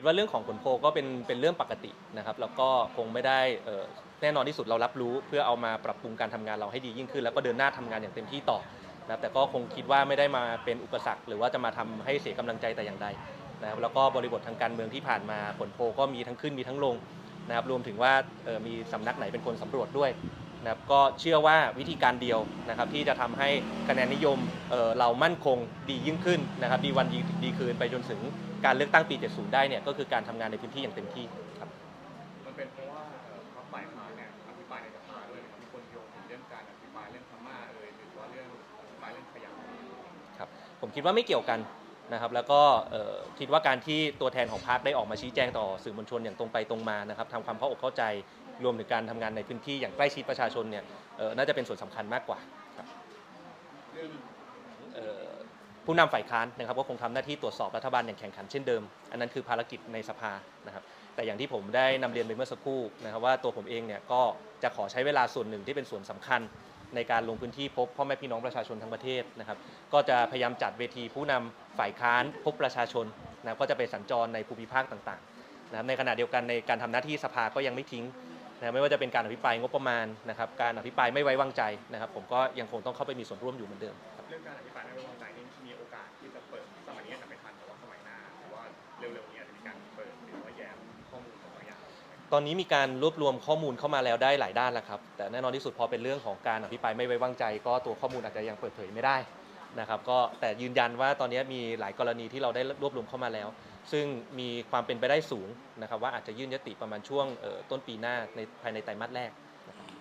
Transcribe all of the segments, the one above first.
คิดว่าเรื่องของผลโพลก็เป็นเป็นเรื่องปกตินะครับ แล้วก็คงไม่ได้แน่นอนที่สุดเรารับรู้ เพื่อเอามาปรับปรุงการทำงานเราให้ดียิ่งขึ้น แล้วก็เดินหน้าทำงานอย่างเต็มที่ต่อนะครับแต่ก็คงคิดว่าไม่ได้มาเป็นอุปสรรค หรือว่าจะมาทำให้เสียกำลังใจแต่อย่างใดนะครับแล้วก็บริบททางการเมืองที่ผ่านมาผลโพลก็มีทั้งขึ้นมีทั้งลงนะครับรวมถึงว่ามีสำนักไหนเป็นคนสำรวจด้วย นะครับก็เชื่อว่าวิธีการเดียวนะครับที่จะทำให้คะแนนนิยมเอ่อเรามั่นคงดียิ่งขึ้นนะครับดีวันดีดีคืนไปจนถึงการเลือกตั้งปี 70 ได้เนี่ยก็คือการทำงานในพื้นที่อย่างเต็มที่ครับมันเป็นเพราะว่าเอ่อพรรคฝ่ายค้านเนี่ยอภิปรายในสภาด้วยนะครับมีคนโยงถึงเรื่องการอภิปรายเรื่องพม่าเอ่ยหรือว่าเรื่องอภิปรายเรื่องขยะครับผมคิดว่าไม่เกี่ยวกันนะครับแล้วก็เอ่อคิดว่าการที่ตัวแทนของพรรคได้ออกมาชี้แจงต่อสื่อมวลชนอย่างตรงไปตรงมานะครับทำความเข้าอกเข้าใจ รวมถึงการทำงานในพื้นที่อย่างใกล้ชิดประชาชนเนี่ยน่าจะเป็นส่วนสำคัญมากกว่าครับผู้นำฝ่ายค้านนะครับก็คงทำหน้าที่ตรวจสอบรัฐบาลอย่างแข่งขันเช่นเดิม อันนั้นคือภารกิจในสภานะครับแต่อย่างที่ผมได้นำเรียนไปเมื่อสักครู่นะครับว่าตัวผมเองเนี่ยก็จะขอใช้เวลาส่วนหนึ่งที่เป็นส่วนสำคัญ ในการลงพื้นที่พบพ่อแม่พี่น้องประชาชนทั้งประเทศนะครับ ก็จะพยายามจัดเวทีผู้นำฝ่ายค้านพบประชาชนนะก็จะไปสัญจรในภูมิภาคต่างๆนะครับในขณะเดียวกันในการทำหน้าที่สภาก็ยังไม่ทิ้ง นะครับไม่ว่าจะเป็นการอภิปรายงบประมาณนะครับการอภิปรายไม่ไว้วางใจนะครับ ผมก็ยังคงต้องเข้าไปมีส่วนร่วมอยู่เหมือนเดิมครับเรื่องการอภิปรายไม่ไว้วางใจนี่มีโอกาสที่จะเปิดสมัยนี้อาจจะไม่ทันแต่ว่าสมัยหน้าหรือว่าเร็วๆนี้อาจจะมีการเปิดหรือว่าแย้มข้อมูลของบางอย่างตอนนี้มีการรวบรวมข้อมูลเข้ามาแล้วได้หลายด้านแล้วครับแต่แน่นอนที่สุดพอเป็นเรื่องของการอภิปรายไม่ไว้วางใจ ก็ตัวข้อมูลอาจจะยังเปิดเผยไม่ได้นะครับก็แต่ยืนยันว่าตอนนี้มีหลายกรณีที่เราได้รวบรวมเข้ามาแล้ว ซึ่งมีความเป็นไปได้สูงนะครับว่าอาจจะยื่นยติประมาณช่วงเอ่อต้นปีหน้าในภายในไตรมาสแรก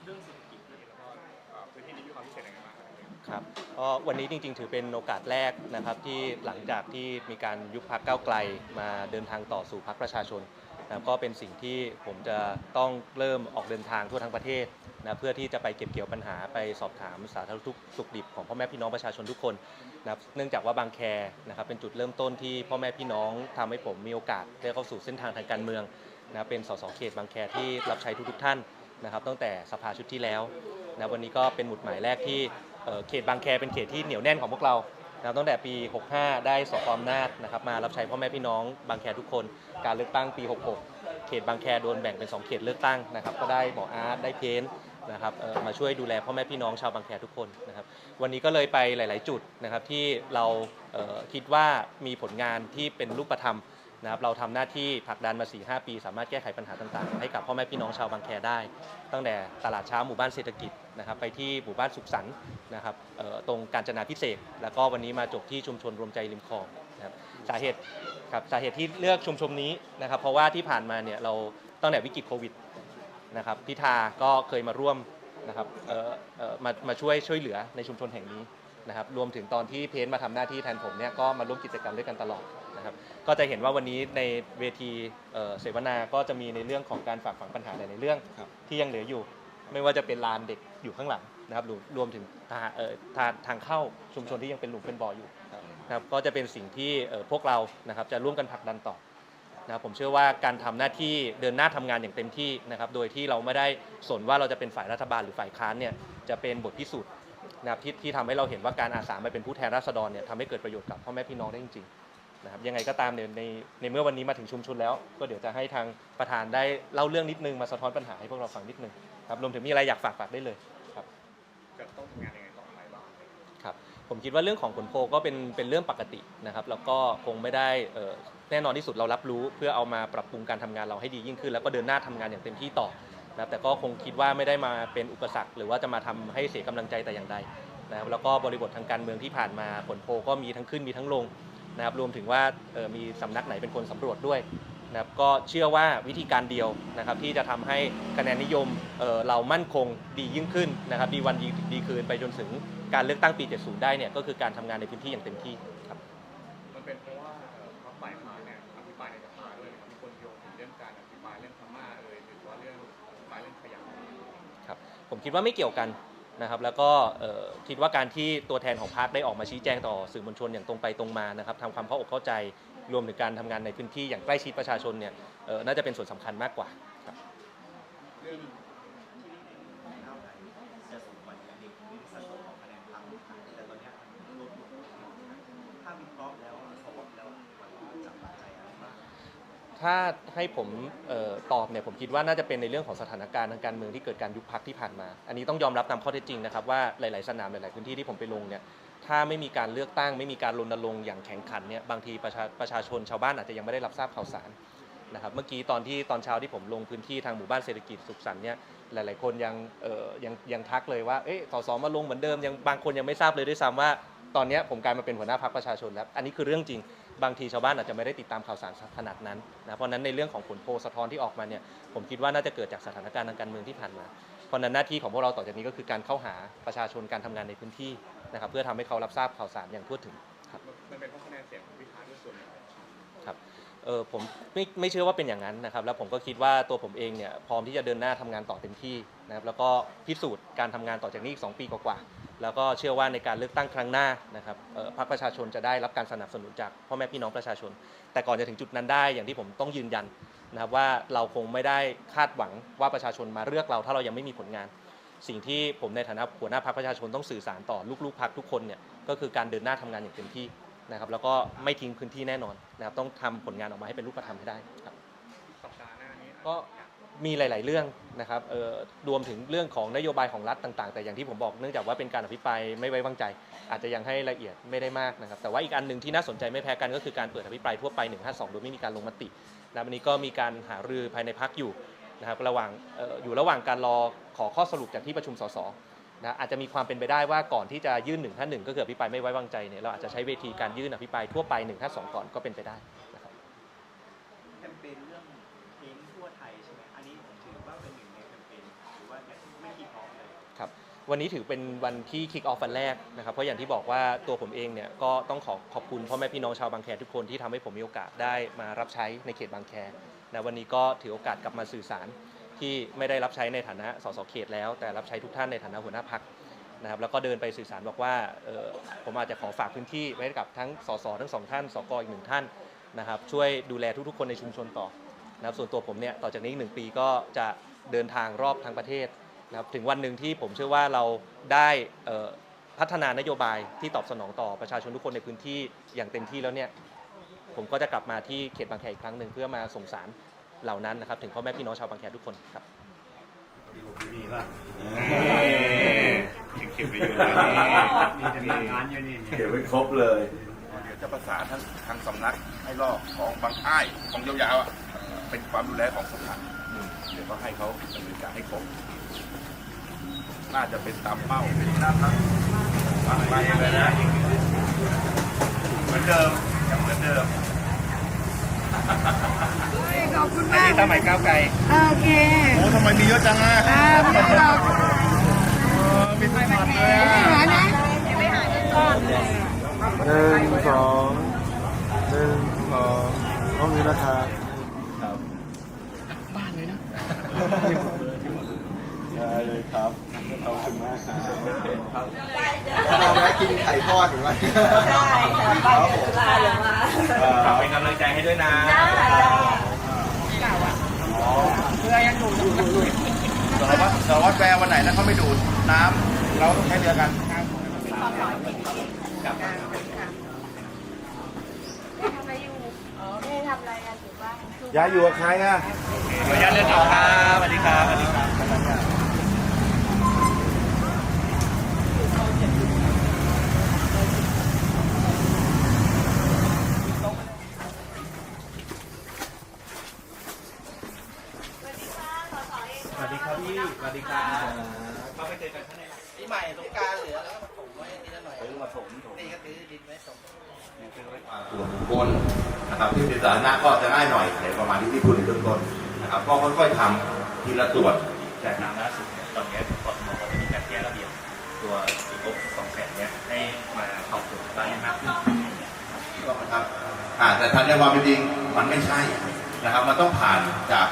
เรื่องเศรษฐกิจนี่แล้วก็เอ่อพื้นที่นี้มีความพิเศษยังไงบ้างครับครับก็วันนี้จริงๆ ถือเป็นโอกาสแรกนะครับที่หลังจากที่มีการยุบพักก้าวไกลมาเดินทางต่อสู่พักประชาชน นะก็เป็นสิ่งที่ผมจะต้องเริ่มออกเดินทางทั่วทั้งประเทศนะเพื่อที่จะไปเก็บเกี่ยวปัญหาไปสอบถามสาธารณทุกสุขดิบของพ่อแม่พี่น้องประชาชนทุกคนนะเนื่องจากว่าบางแคนะครับเป็นจุดเริ่มต้นที่พ่อแม่พี่น้องทำให้ผมมีโอกาสได้เข้าสู่เส้นทางทางการเมืองนะเป็นสสเขตบางแคที่รับใช้ทุกๆท่านนะครับตั้งแต่สภาชุดที่แล้วนะวันนี้ก็เป็นหมุดหมายแรกที่เเขตบางแคเป็นเขตที่เหนียวแน่นของพวกเรา นะครับตั้งแต่ปี 65 ได้สอบอำนาจนะครับมารับใช้พ่อแม่พี่น้องบางแคทุกคน การเลือกตั้งปี 66 เขตบางแคโดนแบ่งเป็น 2 เขตเลือกตั้งนะครับก็ได้หมออาร์ตได้เพนนะครับมาช่วยดูแลพ่อแม่พี่น้องชาวบางแคทุกคนนะครับวันนี้ก็เลยไปหลาย ๆ จุดนะครับที่เราเคิดว่ามีผลงานที่เป็นรูปธรรมนะครับเราทำหน้าที่ผลักดันมา 4-5 ปี สามารถแก้ไขปัญหาต่าง ๆ ให้กับพ่อแม่พี่น้องชาวบางแคได้ ตั้งแต่ตลาดเช้าหมู่บ้านเศรษฐกิจ นะครับไปที่หมู่บ้านสุขสันต์นะครับเอ่อตรงกาญจนาพิเศษกแล้วก็วันนี้มาจบที่ชุมชนรวมใจริมคลองนะครับสาเหตุครับสาเหตุที่เลือกชุมชนนี้นะครับ เพราะว่าที่ผ่านมาเนี่ยเราตั้งแต่วิกฤตโควิดนะครับพิธาก็เคยมาร่วมนะครับเอ่อเอ่อมามาช่วยช่วยเหลือในชุมชนแห่งนี้นะครับรวมถึงตอนที่เพนมาทำหน้าที่แทนผมเนี่ยก็มาร่วมกิจกรรมด้วยกันตลอดนะครับก็จะเห็นว่าวันนี้ในเวทีเอ่อเสวนาก็จะมีในเรื่องของการฝากฝังปัญหาหลายๆเรื่องที่ยังเหลืออยู่ ไม่ว่าจะเป็นลานเด็กอยู่ข้างหลังนะครับรวมถึงทางเอ่อทางทางเข้าชุมชนที่ยังเป็นหลุมเป็นบ่ออยู่นะครับก็จะเป็นสิ่งที่พวกเรานะครับจะร่วมกันผลักดันต่อนะครับผมเชื่อว่าการทำหน้าที่เดินหน้าทำงานอย่างเต็มที่นะครับโดยที่เราไม่ได้สนว่าเราจะเป็นฝ่ายรัฐบาลหรือฝ่ายค้านเนี่ยจะเป็นบทพิสูจน์นะครับที่ที่ทำให้เราเห็นว่าการอาสามาเป็นผู้แทนราษฎรเนี่ยทำให้เกิดประโยชน์กับพ่อแม่พี่น้องได้จริงๆนะครับยังไงก็ตามในในในเมื่อวันนี้มาถึงชุมชนแล้ว ก็เดี๋ยวจะให้ทางประธานได้เล่าเรื่องนิดนึงมาสะท้อนปัญหาให้พวกเราฟังนิดนึง ครับรวมถึงมีอะไรอยากฝากฝากได้เลยครับจะต้องทำงานยังไงต่อไปบ้างครับผมคิดว่าเรื่องของผลโพลก็เป็นเป็นเรื่องปกตินะครับ แล้วก็คงไม่ได้เอ่อแน่นอนที่สุดเรารับรู้ เพื่อเอามาปรับปรุงการทำงานเราให้ดียิ่งขึ้น แล้วก็เดินหน้าทำงานอย่างเต็มที่ต่อนะครับแต่ก็คงคิดว่าไม่ได้มาเป็นอุปสรรค หรือว่าจะมาทำให้เสียกำลังใจแต่อย่างใดนะครับแล้วก็บริบททางการเมืองที่ผ่านมาผลโพลก็มีทั้งขึ้นมีทั้งลงนะครับรวมถึงว่าเอ่อมีสำนักไหนเป็นคนสำรวจด้วย นะครับก็เชื่อว่าวิธีการเดียวนะครับที่จะทำให้คะแนนนิยมเอ่อเรามั่นคงดียิ่งขึ้นนะครับดีวันดีดีคืนไปจนถึงการเลือกตั้งปี 70 ได้เนี่ยก็คือการทำงานในพื้นที่อย่างเต็มที่ครับมันเป็นเพราะว่าเอ่อพรรคฝ่ายค้านเนี่ยอภิปรายในสภาด้วยนะครับมีคนโยงถึงเรื่องการอภิปรายเรื่องพม่าเอ่ยหรือว่าเรื่องอภิปรายเรื่องขยะครับผมคิดว่าไม่เกี่ยวกันนะครับแล้วก็เอ่อคิดว่าการที่ตัวแทนของพรรคได้ออกมาชี้แจงต่อสื่อมวลชนอย่างตรงไปตรงมานะครับทำความเข้าอกเข้าใจ รวมถึงการทำงานในพื้นที่อย่างใกล้ชิดประชาชนเนี่ยน่าจะเป็นส่วนสำคัญมากกว่าครับถ้ามีพรรคแต่ตอนเนี้ยรวมถ้าวิเคราะห์แล้ววอตแล้วมันจับปัจจัยอะไรบ้างถ้าให้ผมออตอบเนี่ยผมคิดว่าน่าจะเป็นในเรื่องของสถานการณ์ทางการเมืองที่เกิดการยุบพักที่ผ่านมา อันนี้ต้องยอมรับตามข้อเท็จจริงนะครับว่าหลาย ๆ สนามหลาย ๆ พื้นที่ที่ผมไปลงเนี่ย ถ้าไม่มีการเลือกตั้ง ไม่มีการรณรงค์อย่างแข็งขันเนี่ยบางทีประชาประชาชนชาวบ้านอาจจะยังไม่ได้รับทราบข่าวสารนะครับเมื่อกี้ตอนที่ตอนเช้าที่ผมลงพื้นที่ทางหมู่บ้านเศรษฐกิจสุขสันต์เนี่ยหลาย ๆ คนยังเออยังยังทักเลยว่าเอ๊ะสสมาลงเหมือนเดิมยังบางคนยังไม่ทราบเลยด้วยซ้ำว่าตอนนี้ผมกลายมาเป็นหัวหน้าพรรคประชาชนแล้วอันนี้คือเรื่องจริงบางทีชาวบ้านอาจจะไม่ได้ติดตามข่าวสารขนาดนั้นนะเพราะฉะนั้นในเรื่องของผลโพลสะท้อนที่ออกมาเนี่ยผมคิดว่าน่าจะเกิดจากสถานการณ์ทางการเมืองที่ผ่านมา เพราะฉะนั้นหน้าที่ของพวกเราต่อจากนี้ก็คือการเข้าหาประชาชนการทำงานในพื้นที่นะครับ เพื่อทำให้เขารับทราบข่าวสารอย่างทั่วถึงครับมันเป็นเพราะคะแนนเสียงของพิธาด้วยส่วนหนึ่งครับเออผมไม่ไม่เชื่อว่าเป็นอย่างนั้นนะครับ แล้วผมก็คิดว่าตัวผมเองเนี่ยพร้อมที่จะเดินหน้าทำงานต่อเต็มที่นะครับแล้วก็พิสูจน์การทำงานต่อจากนี้อีก 2 ปีกว่าๆ แล้วก็เชื่อว่าในการเลือกตั้งครั้งหน้านะครับเอ่อพรรคประชาชนจะได้รับการสนับสนุนจากพ่อแม่พี่น้องประชาชน แต่ก่อนจะถึงจุดนั้นได้อย่างที่ผมต้องยืนยันนะครับว่าเราคงไม่ได้คาดหวังว่าประชาชนมาเลือกเรา ถ้าเรายังไม่มีผลงาน สิ่งที่ผมในฐานะหัวหน้าพรรคประชาชนต้องสื่อสารต่อลูกๆพรรคทุกคนเนี่ยก็คือการเดินหน้าทำงานอย่างเต็มที่นะครับแล้วก็ไม่ทิ้งพื้นที่แน่นอนนะครับต้องทำผลงานออกมาให้เป็นรูปธรรมให้ได้ครับสัปดาห์หน้านี้ก็ มีหลาย ๆ เรื่องนะครับเอ่อรวมถึงเรื่องของนโยบายของรัฐต่าง ๆ แต่อย่างที่ผมบอกเนื่องจากว่าเป็นการอภิปรายไม่ไว้วางใจ อาจจะยังให้ละเอียดไม่ได้มากนะครับ แต่ว่าอีกอันหนึ่งที่น่าสนใจไม่แพ้กันก็คือการเปิดอภิปรายทั่วไป 152 โดยไม่มีการลงมตินะวันนี้ก็มีการหารือภายในพักอยู่นะครับระหว่างอออยู่ระหว่างการรอขอข้อสรุปจากที่ประชุมสสนะอาจจะมีความเป็นไปได้ว่าก่อนที่จะยื่น1 5 1ก็คืออภิปรายไม่ไว้วางใจเนี่ยเราอาจจะใช้เวทีการยื่นอภิปรายทั่วไป152ก่อนก็เป็นไปได้ วันนี้ถือเป็นวันที่ kick off วันแรกนะครับ เพราะอย่างที่บอกว่าตัวผมเองเนี่ยก็ต้องขอขอบคุณพ่อแม่พี่น้องชาวบางแคทุกคนที่ทำให้ผมมีโอกาสได้มารับใช้ในเขตบางแคนะวันนี้ก็ถือโอกาสกลับมาสื่อสารที่ไม่ได้รับใช้ในฐานะสสเขตแล้ว แต่รับใช้ทุกท่านในฐานะหัวหน้าพักนะครับแล้วก็เดินไปสื่อสารบอกว่าเออผมอาจจะขอฝากพื้นที่ไว้กับทั้งสสทั้งสองท่านสกอีกหนึ่งท่านนะครับช่วยดูแลทุกๆ คนในชุมชนต่อนะครับส่วนตัวผมเนี่ยต่อจากนี้อีกหนึ่งปีก็จะเดินทางรอบทั้งประเทศ นะครับถึงวันหนึ่งที่ผมเชื่อว่าเราได้พัฒนานโยบายที่ตอบสนองต่อประชาชนทุกคนในพื้นที่อย่างเต็มที่แล้วเนี่ยผมก็จะกลับมาที่เขตบางแคอีกครั้งหนึ่งเพื่อมาส่งสารเหล่านั้นนะครับถึงพ่อแม่พี่น้องชาวบางแคทุกคนครับมีป่ะเก็บไปอยู่เลยมีแต่หลักฐานอยู่นี่เก็บไว้ครบเลยเดี๋ยวจะประสานทางทางสำนักให้รอบของบางอ้ายของยาวๆเป็นความดูแลของสำนัก เดี๋ยวก็ให้เขาดำเนินการให้ครบน่าจะเป็นตามเป้านะครับวางไปเลยนะเหมือนเดิมยังเหมือนเดิมขอบคุณอันมากนี้ตั้งใหม่ก้าวไกลโอเคโอ้ทำไมมีเยอะจังอะอ่าไม่ต้องหรอกมีทุกหมัดเลยอะหานะหนึ่งสองหนึ่งสองห้องนี้นะครับบ้านเลยนะ ได้เลยครับขอบคุณมากครับเราแวะกินไข่ทอดหรือว่าใช่ค่ะบ้านจุฬาลงมาฝากเป็นกำลังใจให้ด้วยนะสารวัตรสารวัตรแวร์วันไหนนะเขาไม่ดูดน้ำเราต้องใช้เรือกันทำอะไรอยู่อ๋อไม่ได้ทำอะไรกันอ ยู่บ้ายายอยู่กับใครอะขออนุญาตเล่นต่อครับสวัสดีครับสวัสดีครับสวัสดีครับพี่ สวัสดีครับเราไปเจอกันข้างในร้านปีใหม่สงกรารเหลือแล้วก็มาถมไว้นิดหน่อยซื้อมาถมถมนี่ก็ซื้อดินไว้ถมส่วนบุคคล นะครับที่เป็นสาธารณะก็จะง่ายหน่อยในประมาณที่ที่พูดในเบื้องต้นนะครับ ก็ค่อยๆทำทีละตรวจแต่น้ำล่าสุดเนี่ยตอนนี้กทมก็มีการแก้ระเบียบตัวอีกสองแสนเนี่ยให้มาเข้าสู่ได้มากขึ้นก็นะครับอ่าแต่ทันในความเป็นจริงมันไม่ใช่นะครับ มันต้องผ่านจาก